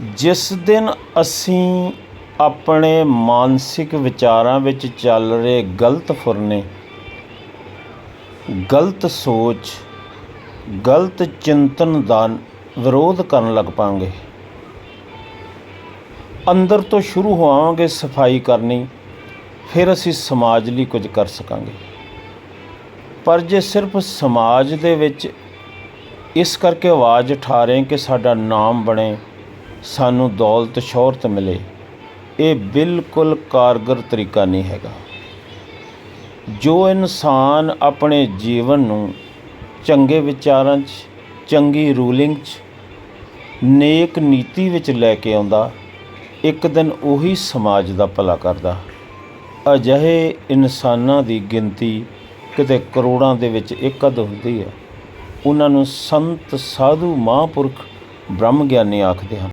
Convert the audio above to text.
ਜਿਸ ਦਿਨ ਅਸੀਂ ਆਪਣੇ ਮਾਨਸਿਕ ਵਿਚਾਰਾਂ ਵਿੱਚ ਚੱਲ ਰਹੇ ਗਲਤ ਫੁਰਨੇ, ਗਲਤ ਸੋਚ, ਗਲਤ ਚਿੰਤਨ ਦਾ ਵਿਰੋਧ ਕਰਨ ਲੱਗ ਪਾਂਗੇ। ਅੰਦਰ ਤੋਂ ਸ਼ੁਰੂ ਹੋਵਾਂਗੇ ਸਫ਼ਾਈ ਕਰਨੀ, ਫਿਰ ਅਸੀਂ ਸਮਾਜ ਲਈ ਕੁਝ ਕਰ ਸਕਾਂਗੇ। ਪਰ ਜੇ ਸਿਰਫ ਸਮਾਜ ਦੇ ਵਿੱਚ ਇਸ ਕਰਕੇ ਆਵਾਜ਼ ਉਠਾ ਰਹੇ ਕਿ ਸਾਡਾ ਨਾਮ ਬਣੇ ਸਾਨੂੰ ਦੌਲਤ, ਸ਼ੋਹਰਤ ਮਿਲੇ, ਇਹ ਬਿਲਕੁਲ ਕਾਰਗਰ ਤਰੀਕਾ ਨਹੀਂ ਹੈਗਾ। ਜੋ ਇਨਸਾਨ ਆਪਣੇ ਜੀਵਨ ਨੂੰ ਚੰਗੇ ਵਿਚਾਰਾਂ 'ਚ, ਚੰਗੀ ਰੂਲਿੰਗ 'ਚ, ਨੇਕ ਨੀਤੀ ਵਿੱਚ ਲੈ ਕੇ ਆਉਂਦਾ, ਇੱਕ ਦਿਨ ਉਹੀ ਸਮਾਜ ਦਾ ਭਲਾ ਕਰਦਾ। ਅਜਿਹੇ ਇਨਸਾਨਾਂ ਦੀ ਗਿਣਤੀ ਕਿਤੇ ਕਰੋੜਾਂ ਦੇ ਵਿੱਚ ਇੱਕ ਅੱਧ ਹੁੰਦੀ ਹੈ। ਉਹਨਾਂ ਨੂੰ ਸੰਤ, ਸਾਧੂ, ਮਹਾਂਪੁਰਖ ਬ੍ਰਹਮ ਗਿਆਨੀ ਆਖਦੇ ਹਨ।